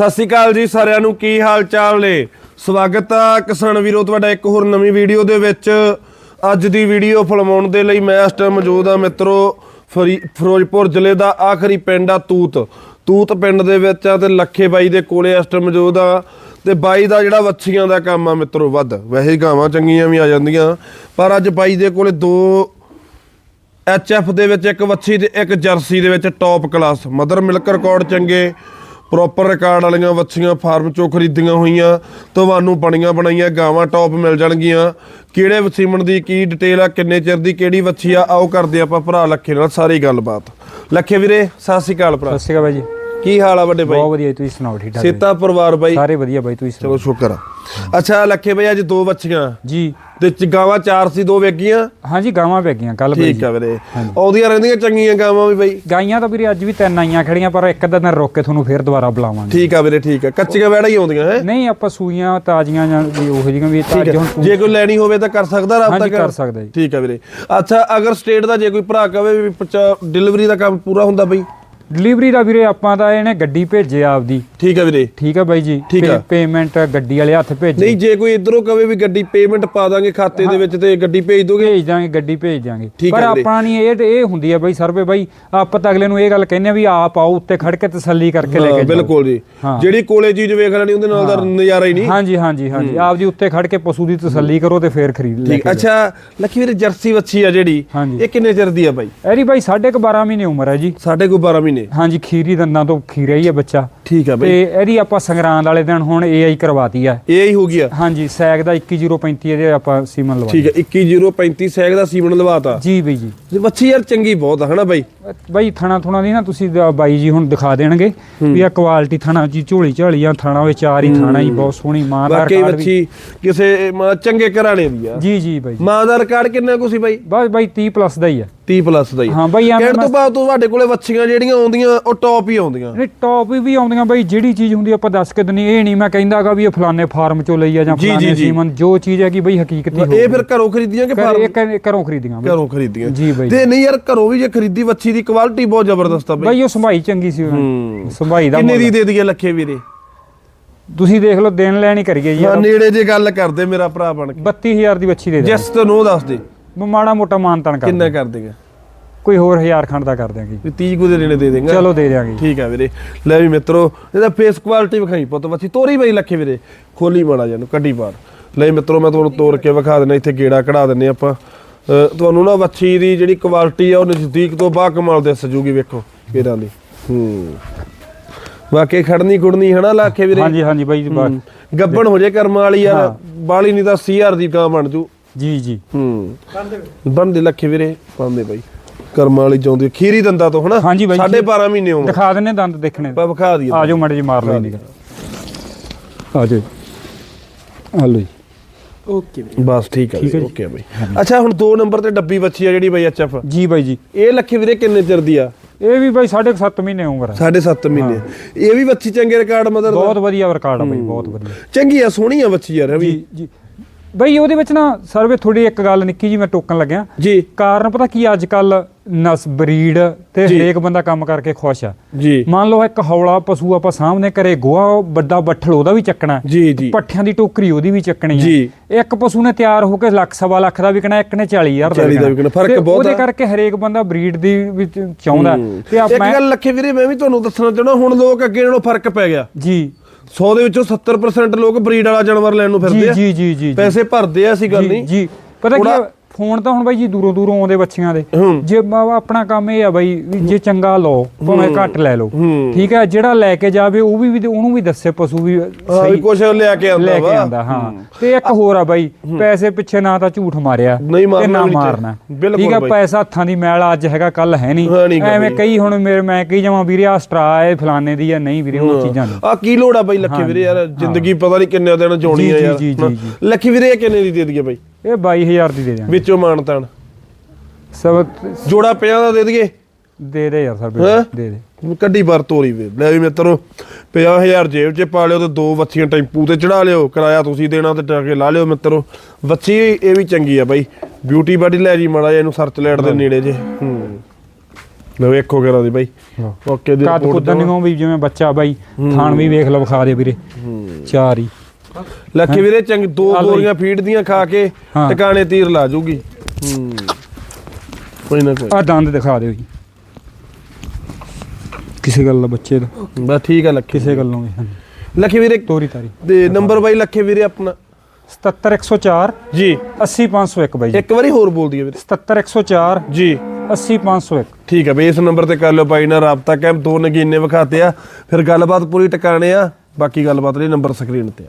ਸਤਿ ਸ਼੍ਰੀ ਅਕਾਲ ਜੀ ਸਾਰਿਆਂ ਨੂੰ, ਕੀ ਹਾਲ ਚਾਲ ਨੇ? ਸਵਾਗਤ ਆ ਕਿਸਾਨ ਵੀਰੋ, ਤੁਹਾਡਾ ਇੱਕ ਹੋਰ ਨਵੀਂ ਵੀਡੀਓ ਦੇ ਵਿੱਚ। ਅੱਜ ਦੀ ਵੀਡੀਓ ਫਿਲਮਾਉਣ ਦੇ ਲਈ ਮੈਂ ਇਸ ਟਾਈਮ ਮੌਜੂਦ ਆ ਮਿੱਤਰੋ, ਫਰੀ- ਫਿਰੋਜ਼ਪੁਰ ਜ਼ਿਲ੍ਹੇ ਦਾ ਆਖਰੀ ਪਿੰਡ ਆ ਤੂਤ। ਤੂਤ ਪਿੰਡ ਦੇ ਵਿੱਚ ਆ ਤੇ ਲੱਖੇ ਬਾਈ ਦੇ ਕੋਲੇ ਇਸ ਟਾਈਮ ਮੌਜੂਦ ਆ। ਤੇ ਬਾਈ ਦਾ ਜਿਹੜਾ ਵੱਛੀਆਂ ਦਾ ਕੰਮ ਆ ਮਿੱਤਰੋ, ਵੱਧ। ਵੈਸੇ ਗਾਵਾਂ ਚੰਗੀਆਂ ਵੀ ਆ ਜਾਂਦੀਆਂ, ਪਰ ਅੱਜ ਬਾਈ ਦੇ ਕੋਲੇ ਦੋ ਐਚਐਫ ਦੇ ਵਿੱਚ ਇੱਕ ਵੱਛੀ ਤੇ ਇੱਕ ਜਰਸੀ ਦੇ ਵਿੱਚ top class. Mother milk record ਚੰਗੇ ਪ੍ਰੋਪਰ ਰਿਕਾਰਡ ਵਾਲੀਆਂ ਵੱਛੀਆਂ ਫਾਰਮ ਚੋਂ ਖਰੀਦੀਆਂ ਹੋਈਆਂ, ਤੁਹਾਨੂੰ ਬਣੀਆਂ ਬਣਾਈਆਂ ਗਾਵਾਂ ਟੌਪ ਮਿਲ ਜਾਣਗੀਆਂ। ਕਿਹੜੇ ਵਸੀਮਣ ਦੀ ਕੀ ਡਿਟੇਲ ਆ, ਕਿੰਨੇ ਚਿਰ ਦੀ ਕਿਹੜੀ ਵੱਛੀ ਆ, ਆਓ ਕਰਦੇ ਆਪਾਂ ਭਰਾ ਲੱਖੇ ਨਾਲ ਸਾਰੀ ਗੱਲਬਾਤ। ਲੱਖੇ ਵੀਰੇ, ਸਤਿ ਸ਼੍ਰੀ ਅਕਾਲ ਭਰਾ। ਸਤਿ ਸ਼੍ਰੀ ਅਕਾਲ ਬਾਈ ਜੀ। ਕੀ ਹਾਲ ਆ ਵੱਡੇ ਬਾਈ ਬਹੁਤ ਵਧੀਆ ਤੁਸੀਂ ਸੁਣਾਓ ਠੀਕ ਠਾਕ? ਸੇਤਾ ਪਰਿਵਾਰ ਬਾਈ? ਸਾਰੇ ਵਧੀਆ ਬਾਈ ਤੁਸੀਂ ਸੁਣਾਓ? ਚਲੋ ਸ਼ੁਕਰ ਆ। ਅੱਛਾ ਲੱਖੇ ਬਾਈ ਅੱਜ ਦੋ ਵੱਛੀਆਂ ਜੀ। ਤੇ ਗਾਵਾਂ ਚਾਰ ਸੀ ਦੋ ਵੇਗੀਆਂ? ਹਾਂਜੀ ਗਾਵਾਂ ਪੈ ਗਈਆਂ ਕੱਲ ਬਾਈ ਠੀਕ ਆ ਵੀਰੇ। ਆਉਂਦੀਆਂ ਰਹਿੰਦੀਆਂ ਚੰਗੀਆਂ ਗਾਵਾਂ ਵੀ ਬਾਈ? ਗਾਈਆਂ ਤਾਂ ਵੀਰੇ ਅੱਜ ਵੀ ਤਿੰਨ ਆਈਆਂ ਖੜੀਆਂ ਪਰ ਇੱਕ ਅੱਧਾ ਦਿਨ ਰੋਕ ਕੇ ਤੁਹਾਨੂੰ ਫੇਰ ਦੁਬਾਰਾ ਬੁਲਾਵਾਂਗੇ। ਠੀਕ ਆ ਵੀਰੇ ਠੀਕ ਆ। ਕੱਚੀਆਂ ਵੈੜਾ ਹੀ ਆਉਂਦੀਆਂ ਹੈ? ਨਹੀਂ ਆਪਾਂ ਸੂਈਆਂ ਤਾਜ਼ੀਆਂ ਜਾਂ ਵੀ ਉਹੋ ਜਿਹੀਆਂ ਵੀ ਤਾਂ ਠੀਕ ਅੱਜ ਹੈ ਹੁਣ ਜੇ ਕੋਈ ਲੈਣੀ ਹੋਵੇ ਤਾਂ ਕਰ ਸਕਦਾ ਰਾਬਤਾ ਕਰ ਸਕਦਾ ਜੀ। ਠੀਕ ਆ ਵੀਰੇ। ਅੱਛਾ ਅਗਰ ਸਟੇਟ ਦਾ ਜੇ ਕੋਈ ਭਰਾ ਕਵੇ ਵੀ ਡਿਲੀਵਰੀ ਦਾ ਕੰਮ ਪੂਰਾ ਹੁੰਦਾ ਬਈ? ਡਿਲੀਵਰੀ ਦਾ ਵੀਰੇ ਆਪਾਂ ਤਾਂ ਇਹਨੇ ਗੱਡੀ ਭੇਜੇ ਆਪਦੀ। ਠੀਕ ਆ ਵੀਰੇ। ਠੀਕ ਆ ਬਾਈ ਜੀ। ਠੀਕ ਆ। ਪੇਮੈਂਟ ਗੱਡੀ ਵਾਲੇ ਹੱਥ ਭੇਜੇ। ਨਹੀਂ ਜੇ ਕੋਈ ਇਧਰੋਂ ਕਵੇ ਵੀ ਗੱਡੀ ਪੇਮੈਂਟ ਪਾ ਦਾਂਗੇ ਖਾਤੇ ਦੇ ਵਿੱਚ ਤੇ ਗੱਡੀ ਭੇਜ ਦੋਗੇ। ਭੇਜ ਦਾਂਗੇ ਗੱਡੀ ਭੇਜ ਦਾਂਗੇ। ਠੀਕ ਪਰ ਵੀਰੇ। ਆਪਾਂ ਨਹੀਂ ਇਹ ਇਹ ਹੁੰਦੀ ਆ ਬਾਈ ਸਰਵੇ ਬਾਈ। ਆਪਾਂ ਤਾਂ ਅਗਲੇ ਨੂੰ ਇਹ ਗੱਲ ਕਹਿੰਦੇ ਆ ਵੀ ਆਪ ਆਓ ਉੱਤੇ ਖੜ ਕੇ ਤਸੱਲੀ ਕਰਕੇ ਲੈ ਹਾਂ, ਕੇ ਜਾਓ। ਬਿਲਕੁਲ ਜੀ। ਹਾਂ। ਜਿਹੜੀ ਕੋਲੇ ਚੀਜ਼ ਵੇਖ ਲੈਣੀ ਉਹਦੇ ਨਾਲ ਦਾ ਨਜ਼ਾਰਾ ਹੀ ਨਹੀਂ। ਹਾਂਜੀ ਹਾਂਜੀ ਹਾਂਜੀ। ਆਪ ਜੀ ਉੱਤੇ ਖੜ ਕੇ ਪਸ਼ੂ ਦੀ ਤਸੱਲੀ ਕਰੋ ਤੇ ਫੇਰ ਖਰੀਦ ਲੈ ਠੀਕ। ਅੱਛਾ ਲੱਖੀ ਵੀਰੇ ਜਰਸੀ ਵੱਛੀ ਆ ਜਿਹੜੀ। ਹਾਂਜੀ। ਇਹ ਕਿੰਨੇ ਚਿਰ ਦੀ ਆ ਬਾਈ? ਇਹਦੀ ਬਾਈ ਸਾਢੇ ਕੁ 12 ਮਹੀਨੇ ਉਮਰ ਹੈ ਜੀ। ਸਾਡੇ ਕੋਲ 12 ਮਹੀਨੇ। ਹਾਂਜੀ ਖੀਰੀ ਦੰਦਾਂ ਤੋਂ ਖੀਰਾ ਹੀ ਹੈ ਬੱਚਾ। ਠੀਕ ਆ ਤੇ ਬਾਈ ਇਹਦੀ ਆਪਾਂ ਸੰਗਰਾਂਦ ਵਾਲੇ ਦਿਨ ਹੁਣ ਏਆਈ ਕਰਵਾਤੀ ਆ। ਇਹ ਹੀ ਹੋ ਗਿਆ ਹਾਂਜੀ ਸੈਗ ਦਾ 21035 ਇਹਦੇ ਆਪਾਂ ਸੀਮਨ ਲਵਾ ਠੀਕ ਹੈ 21035 ਸੈਗ ਦਾ ਸੀਮਨ ਲਵਾਤਾ। ਜੀ ਬਈ ਜੀ। ਵੱਛੀ ਯਾਰ ਚੰਗੀ ਬਹੁਤ ਆ ਹਨਾ ਬਾਈ? ਬਾਈ ਥਣਾ ਥੁਣਾ ਦੀ ਨਾ ਤੁਸੀਂ ਬਾਈ ਜੀ ਹੁਣ ਦਿਖਾ ਦੇਣਗੇ ਵੀ ਆ ਕੁਆਲਿਟੀ ਥਣਾ ਜੀ ਝੋਲੀ ਝਾਲੀਆਂ ਥਣਾ ਵਿੱਚ ਚਾਰ ਹੀ ਥਾਣਾ ਹੀ। ਬਹੁਤ ਸੋਹਣੀ ਮਾਂ ਦਾ ਰਿਕਾਰਡ ਵੀ। ਵੱਛੀ ਕਿਸੇ ਚੰਗੇ ਘਰਾਣੇ ਦੀ ਆ। ਜੀ ਜੀ ਬਾਈ ਜੀ। ਮਾਂ ਦਾ ਰਿਕਾਰਡ ਕਿੰਨਾ ਕੁ ਸੀ ਬਾਈ? ਬਸ ਬਾਈ 30 ਪਲੱਸ ਦਾ ਹੀ ਆ। 30 ਪਲੱਸ ਦਾ ਹੀ ਹਾਂ ਬਾਈ ਐਵੇਂ ਕਹਿਣ ਤੋਂ ਬਸ- ਬਾਅਦ ਤੁਹਾਡੇ ਕੋਲੇ ਵੱਛੀਆਂ ਜਿਹੜੀਆਂ ਆਉਂਦੀਆਂ ਉਹ ਟੌਪ ਹੀ ਆਉਂਦੀਆਂ। ਨਹੀਂ ਟੌਪ ਵੀ ਆਉਂਦੀਆਂ ਬਾਈ ਜਿਹੜੀ ਚੀਜ਼ ਹੁੰਦੀ ਆਪਾਂ ਦੱਸ ਕੇ ਦਿੰਨੀ ਇਹ ਨਹੀਂ ਮੈਂ ਕਹਿੰਦਾਗਾ ਵੀ ਇਹ ਫਲਾਣੇ ਫਾਰਮ ਚੋਂ ਲਈ ਆ ਜਾਂ ਫਲਾਣੇ। ਸੀਮਨ ਜੋ ਚੀਜ਼ ਹੈਗੀ ਬਈ ਹਕੀਕਤੀ ਇਹ ਫਿਰ ਘਰੋਂ ਖਰੀਦੀਆਂ ਕਿ ਫਾਰਮ? ਇਹ ਘਰ- ਖਰੀਦੀਆਂ ਘਰੋਂ ਖਰੀਦੀਆਂ। ਜੀ ਬਾਈ। ਤੇ ਨਹੀਂ ਯਾਰ ਘਰੋਂ ਵੀ ਜੇ ਖਰੀਦੀ ਵੱਛੀ ਦੀ ਕੁਆਲਿਟੀ ਬਹੁਤ ਜ਼ਬਰਦਸਤ ਆ ਬਾਈ। ਬਾਈ ਉਹ ਸੰਭਾਈ ਚੰਗੀ ਸੀ ਉਹਨਾਂ। ਸੰਭਾਈ ਦਾ ਕਿੰਨੇ ਦੀ। ਦੇ ਦਈਏ ਲੱਖੇ ਵੀਰੇ? ਤੁਸੀਂ ਦੇਖ ਲਓ ਦੇਣ ਲੈਣ ਹੀ ਕਰੀਏ ਜੀ ਨੇੜੇ ਜੇ ਗੱਲ ਕਰਦੇ ਮੇਰਾ ਭਰਾ ਬਣ ਕੇ। 32000 ਦੀ ਬੱਚੀ ਦੇ ਦੇ। ਜਿਸ ਤੋਂ ਨੋ ਦੱਸ ਦੇ। ਮਾੜਾ ਮੋਟਾ ਮਾਨਤਨ ਕਰ ਕਿੰਨਾ। ਕਰ ਦੇਗਾ? ਕੋਈ ਹੋਰ ਹਜ਼ਾਰ ਖੰਡ ਦਾ ਕਰ ਦਿਆਂਗੇ। ਵੀ 30 ਕੁ ਦੇ ਨੇੜੇ ਦੇ ਦੇਗਾ। ਚਲੋ ਦੇ ਦਿਆਂਗੇ। ਠੀਕ ਆ ਵੀਰੇ। ਲੈ ਵੀ ਮਿੱਤਰੋ ਇਹਦਾ ਫੇਸ ਕੁਆਲਿਟੀ ਵਿਖਾਈ ਪੁੱਤ ਵੱਛੀ ਤੋਰੀ ਬਈ ਲੱਖੇ ਵੀਰੇ। ਖੋਲੀ ਮਾੜਾ ਜਾਨੂੰ ਕੱਢੀ ਬਾਹਰ। ਲੈ ਮਿੱਤਰੋ ਮੈਂ ਤੁਹਾਨੂੰ ਤੋੜ ਕੇ ਵਿਖਾ ਦਿੰਦਾ ਇੱਥੇ ਗੇੜਾ ਕਢਾ ਦਿੰਨੇ ਆਪਾਂ। ਤੁਹਾਨੂੰ ਨਾ ਵੱਛੀ ਦੀ ਜਿਹੜੀ ਕੁਆਲਿਟੀ ਆ ਉਹ ਨਜ਼ਦੀਕ ਤੋਂ ਬਾ ਕਮਾਲ ਦਿਸ ਜੂਗੀ ਵੇਖੋ ਪੇਰਾਂ ਦੀ ਹੂੰ। ਵਾਕਈ ਖੜਨੀ ਕੁੜਨੀ ਹਨਾ ਲੱਖੇ ਵੀਰੇ? ਹਾਂਜੀ ਹਾਂਜੀ ਬਾਈ। ਗੱਬਣ ਹੋ ਜੇ ਕਰਮ ਵਾਲੀ ਯਾਰ ਬਾਲੀ ਨਹੀਂ ਤਾਂ 80000 ਦੀ ਗਾਂ ਬਣ ਜੂ। ਜੀ ਜੀ। ਹੂੰ। ਬੰਦੇ ਲੱਖੇ ਵੀਰੇ ਪਾਉਂਦੇ ਬਾਈ। ਕਰਮ ਵਾਲੀ ਚਾਹੁੰਦੀ ਖੀਰੀ ਦੰਦਾ ਤੋਂ ਹਨਾ? ਹਾਂਜੀ ਬਾਈ। ਸਾਢੇ 12 ਮਹੀਨੇ ਉਮਰ। ਦਿਖਾ ਦਿੰਨੇ ਦੰਦ ਦੇਖਣੇ ਆਪਾਂ ਵਿਖਾ ਦਈਏ ਆ ਜਾਓ ਮੜੇ ਜੀ ਮਾਰ ਇਹਨੀ ਆ ਜਾਓ ਆ ਲਓ ਜੀ। ਓਕੇ ਬਸ ਠੀਕ ਹੈ ਜੀ। Okay bye. ਅੱਛਾ ਹੁਣ 2 ਨੰਬਰ ਤੇ ਡੱਬੀ ਬੱਚੀ ਆ ਜਿਹੜੀ ਬਾਈ ਐਚਐਫ। ਜੀ ਬਾਈ ਜੀ। ਇਹ ਲੱਖੇ ਵੀਰੇ ਕਿੰਨੇ ਚਿਰ ਦੀ ਆ? ਇਹ ਵੀ ਬਾਈ 7.5 ਮਹੀਨੇ ਉਮਰ ਹੈ ਸਾਢੇ 7 ਮਹੀਨੇ। ਇਹ ਵੀ ਬੱਚੀ ਚੰਗੇ ਰਿਕਾਰਡ ਮਦਰ ਦਾ? ਬਹੁਤ ਵਧੀਆ ਰਿਕਾਰਡ ਆ ਬਾਈ ਬਹੁਤ ਵਧੀਆ। ਚੰਗੀ ਆ ਸੋਹਣੀ ਆ ਬੱਚੀ ਯਾਰ ਇਹ ਵੀ। ਜੀ ਜੀ। ਬਾਈ ਉਹਦੇ ਵਿੱਚ ਨਾ ਸਰਵੇ ਥੋੜੀ ਇੱਕ ਗੱਲ ਨਿੱਕੀ ਜੀ ਮੈਂ ਟੋਕਣ ਲੱਗਿਆ। ਜੀ। ਕਾਰਨ ਪਤਾ ਕੀ ਅੱਜ ਕੱਲ ਨਸ ਬਰੀਡ ਤੇ। ਹਰੇਕ ਬੰਦਾ ਕੰਮ ਕਰਕੇ ਖੁਸ਼ ਆ। ਜੀ। ਮੰਨ ਲਓ ਇੱਕ ਹੌਲਾ ਪਸ਼ੂ ਆਪਾਂ ਸਾਹਮਣੇ ਘਰੇ ਗੋਹਾ ਵੱਡਾ ਬੱਠਲ ਉਹਦਾ ਵੀ ਚੱਕਣਾ ਜੀ ਜੀ। ਪੱਠਿਆਂ ਦੀ ਟੋਕਰੀ ਉਹਦੀ ਵੀ ਚੱਕਣੀ ਹੈ। ਇੱਕ ਪਸ਼ੂ ਨੇ ਤਿਆਰ ਹੋ ਕੇ ਲੱਖ ਸਵਾ ਲੱਖ ਦਾ ਵਿਕਣਾ ਇੱਕ ਨੇ 40000 ਦਾ 40 ਦਾ ਵਿਕਣਾ। ਫ਼ਰਕ ਉਹਦੇ। ਕਰਕੇ ਹਰੇਕ ਬੰਦਾ ਬਰੀਡ ਦੀ ਵਿੱਚ ਚਾਹੁੰਦਾ ਤੇ ਇੱਕ ਆਪਾਂ ਗੱਲ ਲੱਖੇ ਵੀਰੇ ਮੈਂ ਵੀ ਤੁਹਾਨੂੰ ਦੱਸਣਾ ਚਾਹਣਾ ਹੁਣ ਲੋਕ ਅੱਗੇ ਨਾਲੋਂ ਫ਼ਰਕ ਪੈ ਗਿਆ। ਜੀ। 100 ਦੇ ਵਿੱਚੋਂ 70% ਲੋਕ ਬਰੀਡ ਵਾਲਾ ਜਾਨਵਰ ਲੈਣ ਨੂੰ ਫਿਰਦੇ ਆ। ਜੀ ਜੀ ਜੀ ਪੈਸੇ ਭਰਦੇ ਆ ਅਸੀਂ ਗੱਲ ਨਹੀਂ। ਜੀ। ਪਤਾ ਕੀ ਫੋਨ ਤਾਂ ਹੁਣ ਬਾਈ ਜੀ ਦੂਰੋਂ ਦੂਰੋਂ ਆਉਂਦੇ ਬੱਚੀਆਂ ਦੇ। ਹੂੰ। ਜੇ ਆਪਣਾ ਕੰਮ ਇਹ ਆ ਬਾਈ ਜੇ ਚੰਗਾ ਲਓ ਭਾਵੇਂ ਘੱਟ ਲੈ ਲਓ। ਹੂੰ। ਠੀਕ ਹੈ ਜਿਹੜਾ ਲੈ ਕੇ ਜਾਵੇ ਉਹ ਵੀ ਉਹਨੂੰ ਵੀ ਦੱਸੇ ਪਸ਼ੂ ਵੀ ਹਾਂ ਸਹੀ। ਕੁਛ ਲਿਆ ਕੇ ਆਉਂਦਾ ਲੈ ਕੇ ਆਂਦਾ ਹਾਂ। ਤੇ ਇੱਕ ਹੋਰ ਆ ਬਾਈ ਪੈਸੇ ਪਿੱਛੇ ਨਾ ਤਾਂ ਝੂਠ ਮਾਰਿਆ ਤੇ ਨਾ ਮਾਰਨਾ ਠੀਕ ਬਾਈ। ਪੈਸਾ ਹੱਥਾਂ ਦੀ ਮੈਲ ਅੱਜ ਹੈਗਾ ਕੱਲ ਹੈ ਹੈ ਨਹੀਂ ਐਵੇਂ। ਕਈ ਹੁਣ ਮੇਰੇ ਮੈਂ ਕਹੀ ਜਾਵਾਂ ਵੀਰੇ ਆ ਸਟਰਾ ਹੈ ਫਲਾਣੇ ਦੀ ਆ ਨਹੀਂ ਵੀਰੇ ਉਹ ਚੀਜ਼ਾਂ ਨਹੀਂ ਆ ਕੀ ਲੋੜ ਆ ਬਾਈ ਲੱਖੀ ਵੀਰੇ ਯਾਰ ਜ਼ਿੰਦਗੀ ਪਤਾ ਨਹੀਂ ਕਿੰਨੇ ਦਿਨ ਜਾਣੀ ਆ ਯਾਰ। ਲੱਖੀ ਵੀਰੇ ਕਿੰਨੇ ਦੀ ਦੇ ਦਈਏ ਬਾਈ? ਇਹ 22000 ਦੀ ਦੇ ਦਿਆਂਗੇ। ਵਿੱਚੋਂ ਮਾਨਤਾਨ ਸਭ ਜੋੜਾ 50 ਦਾ ਦੇ ਦਈਏ? ਦੇ ਦੇ ਯਾਰ ਸਰ ਹੈਂ? ਦੇ ਦੇ। ਕੱਢੀ ਬਾਰ ਤੋਰੀ ਵੇ। ਲੈ ਵੀ ਮਿੱਤਰੋ 50000 ਜੇਬ 'ਚ ਪਾ ਲਿਓ ਤੇ ਦੋ ਵੱਛੀਆਂ ਟੈਂਪੂ ਤੇ ਚੜਾ ਲਿਓ। ਕਿਰਾਇਆ ਤੁਸੀਂ ਦੇਣਾ ਤੇ ਟਾਕੇ ਲਾ ਲਿਓ ਮਿੱਤਰੋ। ਵੱਛੀ ਇਹ ਵੀ ਚੰਗੀ ਆ ਬਾਈ। ਬਿਊਟੀ ਬਾਡੀ ਲੈ ਜੀ ਮਾੜਾ ਜਿਹਾ ਇਹਨੂੰ ਸਰਚ ਲੈਟ ਦੇ ਨੇੜੇ ਜੇ। ਹੂੰ। ਲਓ ਵੇਖੋ ਕਰਾ ਦੀ ਬਾਈ। ਓਕੇ ਦੀ ਦਿਓ। ਨਹੀਂ ਵੀ ਜਿਵੇਂ ਬੱਚਾ ਬਾਈ ਥਾਣ ਵੀ ਵੇਖ ਲਓ ਵਿਖਾ ਦੇ ਵੀਰੇ। ਚਾਰ ਹੀ। ਲੱਖੇ ਵੀਰੇ ਚੰਗ ਦੋ ਆ ਲਓ ਜੀ। ਬੋਰੀਆਂ ਫੀਡ ਦੀਆਂ ਖਾ ਕੇ ਹਾਂ। ਟਿਕਾਣੇ ਤੀਰ ਲਾ ਜੂਗੀ। ਹੂੰ। ਕੋਈ ਨਾ ਕੋਈ। ਆ ਦੰਦ ਦਿਖਾ ਦਿਓ ਜੀ। ਕਿਸੇ ਗੱਲ ਦਾ ਬੱਚੇ ਦਾ। ਬਸ ਠੀਕ ਆ ਲੱਖੇ ਕਿਸੇ ਗੱਲੋਂ ਵੀ ਹਾਂਜੀ। ਲੱਖੇ ਵੀਰੇ ਤੋਰੀ ਤਾਰੀ। ਦੇ ਨੰਬਰ ਬਾਈ ਲੱਖੇ ਵੀਰੇ ਆਪਣਾ? 77104 ਜੀ। 80501 ਬਾਈ ਜੀ। ਇੱਕ ਵਾਰੀ ਹੋਰ ਬੋਲ ਦਈਏ ਵੀਰੇ। 77104 ਜੀ। 80501 ਠੀਕ ਆ ਬਈ ਇਸ ਨੰਬਰ ਤੇ ਕਰ ਲਿਓ ਬਾਈ ਨਾਲ ਰਾਬਤਾ। ਕੈਂਪ ਦੋ ਨਗੀਨੇ ਵਿਖਾਤੇ ਆ। ਫਿਰ ਗੱਲਬਾਤ ਪੂਰੀ ਟਿਕਾਣੇ ਆ। ਬਾਕੀ ਗੱਲਬਾਤ ਲਈ ਨੰਬਰ ਸਕਰੀਨ ਤੇ ਆ।